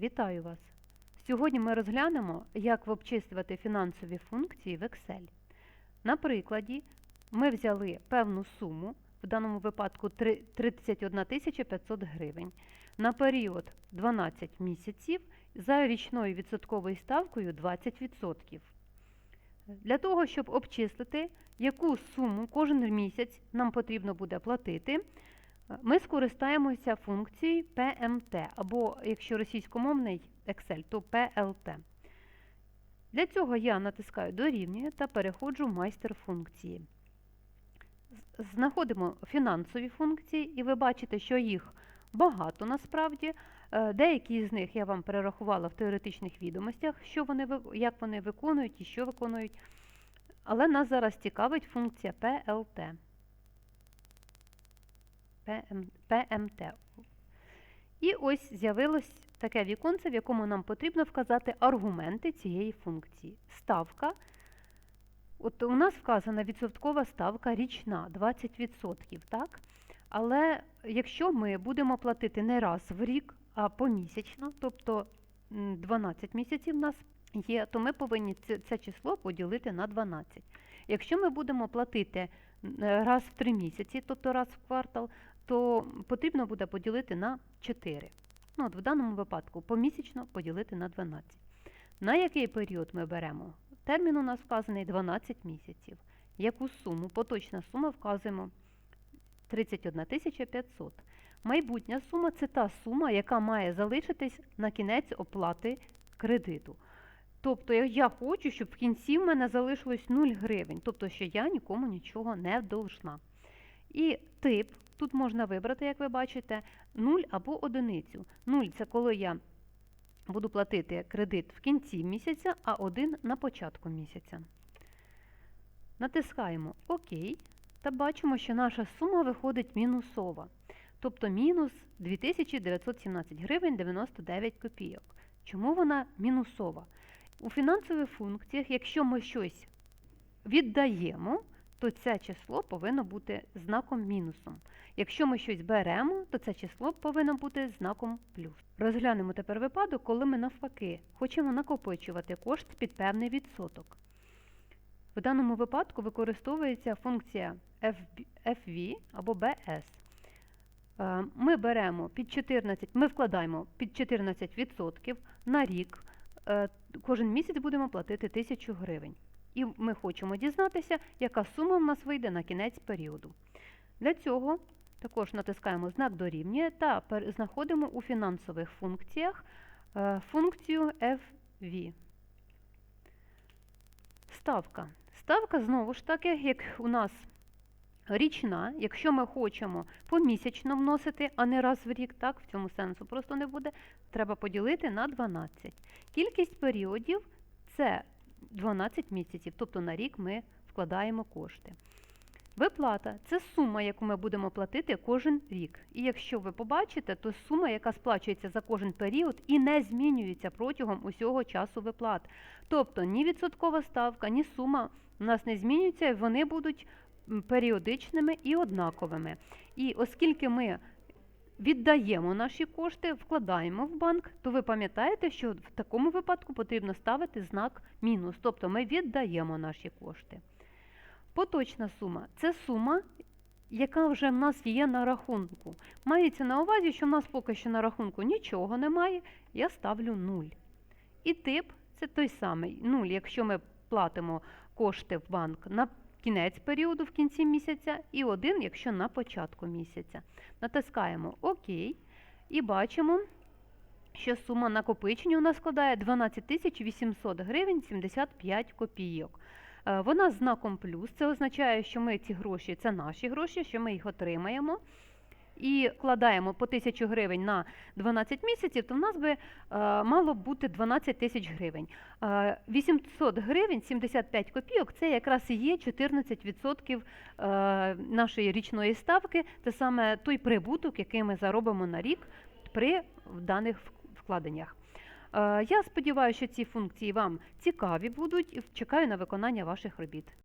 Вітаю вас! Сьогодні ми розглянемо, як обчислювати фінансові функції в Excel. На прикладі ми взяли певну суму, в даному випадку 31 500 гривень, на період 12 місяців за річною відсотковою ставкою 20%. Для того, щоб обчислити, яку суму кожен місяць нам потрібно буде платити, ми скористаємося функцією PMT, або якщо російськомовний Excel, то PLT. Для цього я натискаю дорівнює та переходжу в майстер функції. Знаходимо фінансові функції, і ви бачите, що їх багато насправді. Е, Деякі з них я вам перерахувала в теоретичних відомостях, що вони, як вони виконують і що виконують. Але нас зараз цікавить функція PLT. PMT. І ось з'явилось таке віконце, в якому нам потрібно вказати аргументи цієї функції. Ставка. От у нас вказана відсоткова ставка річна 20%, так? Але якщо ми будемо платити не раз в рік, а помісячно, тобто 12 місяців в нас є, то ми повинні це число поділити на 12. Якщо ми будемо платити раз в 3 місяці, тобто раз в квартал, то потрібно буде поділити на 4. Ну, от в даному випадку помісячно поділити на 12. На який період ми беремо? Термін у нас вказаний 12 місяців. Яку суму? Поточна сума вказуємо 31 500. Майбутня сума це та сума, яка має залишитись на кінець оплати кредиту. Тобто я- хочу, щоб в кінці в мене залишилось 0 гривень, тобто що я нікому нічого не должна. І тип тут можна вибрати, як ви бачите, 0 або одиницю. 0 це коли я буду платити кредит в кінці місяця, а 1 на початку місяця. Натискаємо ОК та бачимо, що наша сума виходить мінусова. Тобто мінус 2917 гривень 99 копійок. Чому вона мінусова? У фінансових функціях, якщо ми щось віддаємо, то це число повинно бути знаком мінусом. Якщо ми щось беремо, то це число повинно бути знаком плюс. Розглянемо тепер випадок, коли ми навпаки хочемо накопичувати кошт під певний відсоток. В даному випадку використовується функція FV або BS. Е, Ми беремо під 14, ми вкладаємо під 14% на рік. Е, Кожен місяць будемо платити 1000 гривень. І ми хочемо дізнатися, яка сума в нас вийде на кінець періоду. Для цього також натискаємо знак дорівнює та знаходимо у фінансових функціях е, функцію FV. Ставка. Ставка знову ж таки, як у нас річна, якщо ми хочемо помісячно вносити, а не раз в рік, так, в цьому сенсу просто не буде, треба поділити на 12. Кількість періодів це 12 місяців, тобто на рік ми вкладаємо кошти. Виплата це сума, яку ми будемо платити кожен рік. І якщо ви побачите, то сума, яка сплачується за кожен період і не змінюється протягом усього часу виплат. Тобто ні відсоткова ставка, ні сума у нас не змінюються, і вони будуть періодичними і однаковими. І оскільки ми віддаємо наші кошти, вкладаємо в банк, то ви пам'ятаєте, що в такому випадку потрібно ставити знак мінус, тобто ми віддаємо наші кошти. Поточна сума це сума, яка вже в нас є на рахунку. Мається на увазі, що в нас поки що на рахунку нічого немає, я ставлю 0. І тип це той самий 0, якщо ми платимо кошти в банк на кінець періоду в кінці місяця, і один, якщо на початку місяця. Натискаємо ОК і бачимо, що сума накопичення у нас складає 12 800 гривень 75 копійок. Е, Вона з знаком плюс. Це означає, що ми ці гроші, це наші гроші, що ми їх отримаємо. І вкладаємо по 1000 гривень на 12 місяців, то в нас би е, мало бути 12 тисяч гривень. Е, 800 гривень 75 копійок це якраз і є 14% е, нашої річної ставки, це саме той прибуток, який ми заробимо на рік при даних вкладеннях. Е, Я сподіваюся, що ці функції вам цікаві будуть і чекаю на виконання ваших робіт.